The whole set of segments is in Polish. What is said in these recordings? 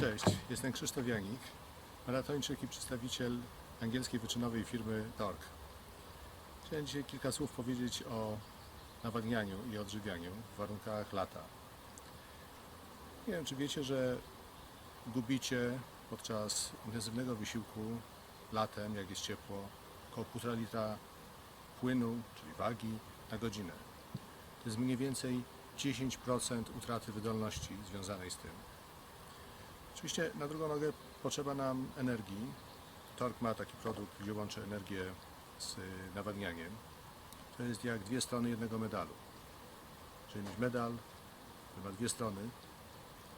Cześć, jestem Krzysztof Janik, maratończyk i przedstawiciel angielskiej wyczynowej firmy Tork. Chciałem dzisiaj kilka słów powiedzieć o nawadnianiu i odżywianiu w warunkach lata. Nie wiem, czy wiecie, że gubicie podczas intensywnego wysiłku latem, jak jest ciepło, około 1,5 litra płynu, czyli wagi, na godzinę. To jest mniej więcej 10% utraty wydolności związanej z tym. Oczywiście na drugą nogę potrzeba nam energii. Tork ma taki produkt, gdzie łączy energię z y, nawadnianiem. To jest jak dwie strony jednego medalu. Żeby mieć medal, który ma dwie strony,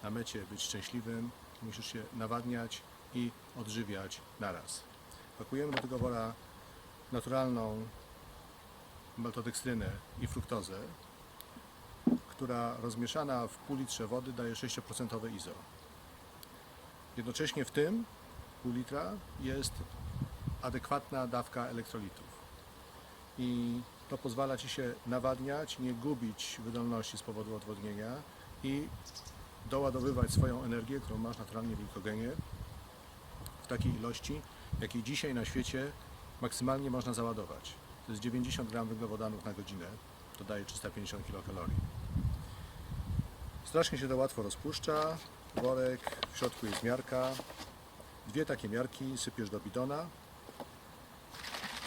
na mecie być szczęśliwym, musisz się nawadniać i odżywiać naraz. Pakujemy do tego wora naturalną maltodekstrynę i fruktozę, która rozmieszana w pół litrze wody daje 6% izo. Jednocześnie w tym pół litra jest adekwatna dawka elektrolitów. I to pozwala Ci się nawadniać, nie gubić wydolności z powodu odwodnienia i doładowywać swoją energię, którą masz naturalnie w glikogenie w takiej ilości, jakiej dzisiaj na świecie maksymalnie można załadować. To jest 90 gram węglowodanów na godzinę, to daje 350 kilokalorii. Strasznie się to łatwo rozpuszcza. Worek, w środku jest miarka. Dwie takie miarki sypiesz do bidona.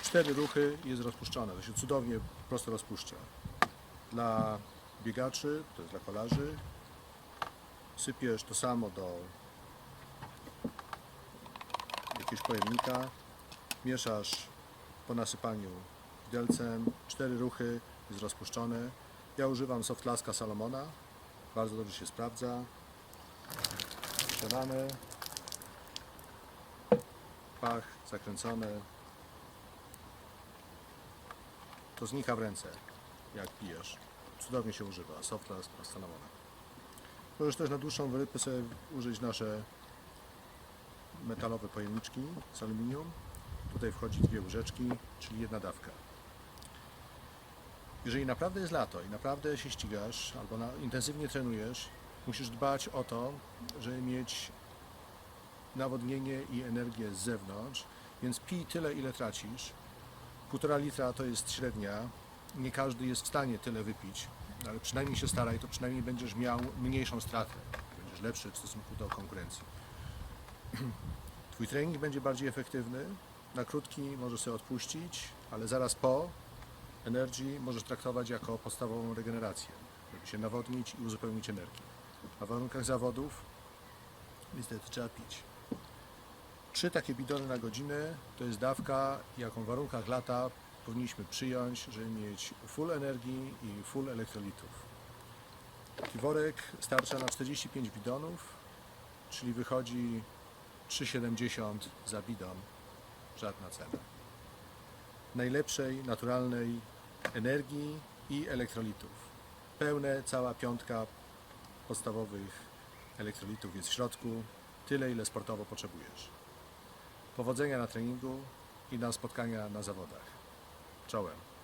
Cztery ruchy jest rozpuszczone. To się cudownie prosto rozpuszcza. Dla biegaczy, to jest dla kolarzy, sypiesz to samo do jakiegoś pojemnika. Mieszasz po nasypaniu widelcem. Cztery ruchy jest rozpuszczone. Ja używam softlaska Salomona. Bardzo dobrze się sprawdza. Przelane. Pach zakręcone. To znika w ręce, jak pijesz. Cudownie się używa. Softlask Salomona. Możesz też na dłuższą wyrypę sobie użyć nasze metalowe pojemniczki z aluminium. Tutaj wchodzi dwie łyżeczki, czyli jedna dawka. Jeżeli naprawdę jest lato i naprawdę się ścigasz albo na, intensywnie trenujesz, musisz dbać o to, żeby mieć nawodnienie i energię z zewnątrz, więc pij tyle, ile tracisz. Półtora litra to jest średnia. Nie każdy jest w stanie tyle wypić, ale przynajmniej się staraj, to przynajmniej będziesz miał mniejszą stratę. Będziesz lepszy w stosunku do konkurencji. Twój trening będzie bardziej efektywny. Na krótki możesz sobie odpuścić, ale zaraz po Energy możesz traktować jako podstawową regenerację, żeby się nawodnić i uzupełnić energię. A w warunkach zawodów niestety trzeba pić. Trzy takie bidony na godzinę to jest dawka, jaką w warunkach lata powinniśmy przyjąć, żeby mieć full energii i full elektrolitów. Taki worek starcza na 45 bidonów, czyli wychodzi 3,70 za bidon. Żadna cena najlepszej, naturalnej energii i elektrolitów. Pełne, cała piątka podstawowych elektrolitów jest w środku, tyle ile sportowo potrzebujesz. Powodzenia na treningu i na spotkania na zawodach. Czołem.